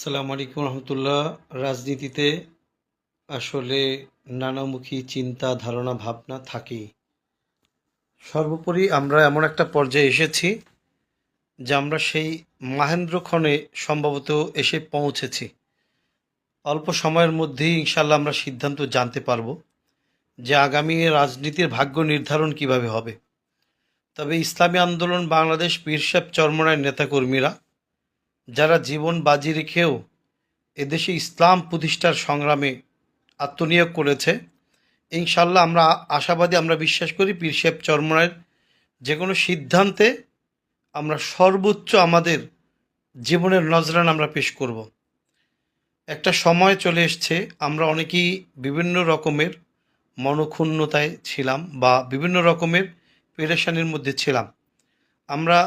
সালাম আলাইকুম রহমতুল্লাহ। রাজনীতিতে আসলে নানামুখী চিন্তা, ধারণা, ভাবনা থাকেই সর্বোপরি আমরা এমন একটা পর্যায়ে এসেছি যে আমরা সেই মাহেন্দ্রক্ষণে সম্ভবত এসে পৌঁছেছি। অল্প সময়ের মধ্যেই ইনশাল্লাহ আমরা সিদ্ধান্ত জানতে পারব যে আগামী রাজনীতির ভাগ্য নির্ধারণ কীভাবে হবে। তবে ইসলামী আন্দোলন বাংলাদেশ পীরসাব চরমনায় নেতাকর্মীরা যারা জীবন বাজি রেখেও এদেশে ইসলাম প্রতিষ্ঠার সংগ্রামে আত্মনিয়োগ করেছে ইনশাল্লাহ আমরা আশাবাদী, আমরা বিশ্বাস করি পীরশেব চরমনায়ের যে কোনো সিদ্ধান্তে আমরা সর্বোচ্চ আমাদের জীবনের নজরান আমরা পেশ করব। একটা সময় চলে এসছে, আমরা অনেকেই বিভিন্ন রকমের মনক্ষুণ্ণতায় ছিলাম বা বিভিন্ন রকমের পেরেশানির মধ্যে ছিলাম। আমরা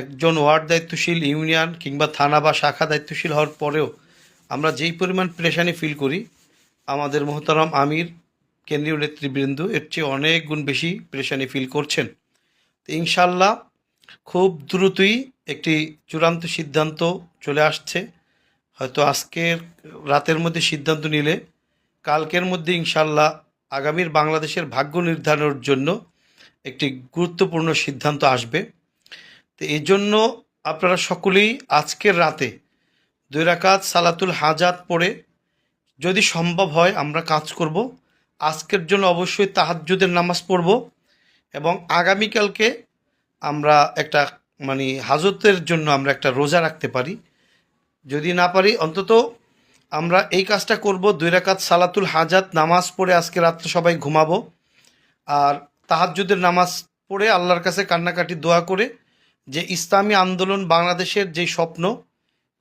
একজন ওয়ার্ড দায়িত্বশীল ইউনিয়ন কিংবা থানা বা শাখা দায়িত্বশীল হওয়ার পরেও আমরা যেই পরিমাণ প্রেশানি ফিল করি, আমাদের মোহতারাম আমির, কেন্দ্রীয় নেতৃবৃন্দ এর চেয়ে অনেক গুণ বেশি প্রেশানি ফিল করছেন। তো ইনশাল্লাহ খুব দ্রুতই একটি চূড়ান্ত সিদ্ধান্ত চলে আসছে। হয়তো আজকের রাতের মধ্যে সিদ্ধান্ত নিলে কালকের মধ্যে ইনশাল্লাহ আগামীর বাংলাদেশের ভাগ্য নির্ধারণের জন্য একটি গুরুত্বপূর্ণ সিদ্ধান্ত আসবে। তো এই জন্য আপনারা সকলেই আজকের রাতে দুই রাকাত সালাতুল হাজাত পড়ে যদি সম্ভব হয় আমরা কাজ করব। আজকের জন্য অবশ্যই তাহাজ্জুদের নামাজ পড়ব এবং আগামীকালকে আমরা একটা মানে হাজতের জন্য আমরা একটা রোজা রাখতে পারি। যদি না পারি, অন্তত আমরা এই কাজটা করব। দুই রাকাত সালাতুল হাজাত নামাজ পড়ে আজকে রাত্রে সবাই ঘুমাবো। আর তাহাজ্জুদের নামাজ পড়ে আল্লাহর কাছে কান্নাকাটি দোয়া করে যে ইসলামী আন্দোলন বাংলাদেশের যে স্বপ্ন,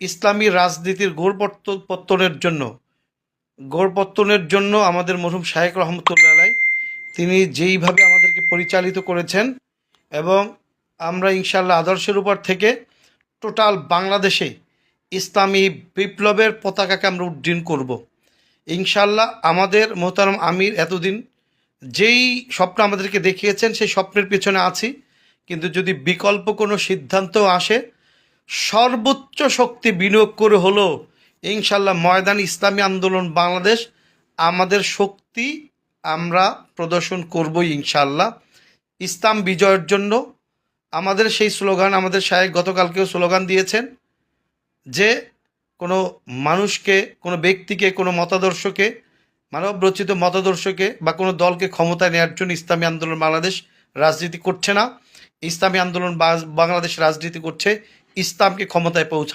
ইসলামী রাজনীতির গোড়পত্তনের জন্য গোড়পত্তনের জন্য আমাদের মরহুম শাহেক রহমতুল্লাহ তিনি যেইভাবে আমাদেরকে পরিচালিত করেছেন এবং আমরা ইনশাল্লাহ আদর্শের উপর থেকে টোটাল বাংলাদেশে ইসলামী বিপ্লবের পতাকাকে আমরা উড্ডীন করব। ইনশাল্লাহ আমাদের মোহতারম আমির এতদিন যেই স্বপ্ন আমাদেরকে দেখিয়েছেন, সেই স্বপ্নের পেছনে আছি। কিন্তু যদি বিকল্প কোনো সিদ্ধান্ত আসে, সর্বোচ্চ শক্তি বিনিয়োগ করে হলো ইনশাল্লাহ ময়দান ইসলামী আন্দোলন বাংলাদেশ, আমাদের শক্তি আমরা প্রদর্শন করবই ইনশাল্লাহ ইসলাম বিজয়ের জন্য আমাদের সেই স্লোগান, আমাদের সাহেব গতকালকেও স্লোগান দিয়েছেন যে কোনো মানুষকে, কোনো ব্যক্তিকে, কোনো মতাদর্শকে মানব রচিত মতাদর্শকে বা কোনো দলকে ক্ষমতায় নেওয়ার জন্য ইসলামী আন্দোলন বাংলাদেশ রাজনীতি করছে না। ইসলামী আন্দোলন বাংলাদেশ রাজনীতি করছে ইসলামকে ক্ষমতায় পৌঁছা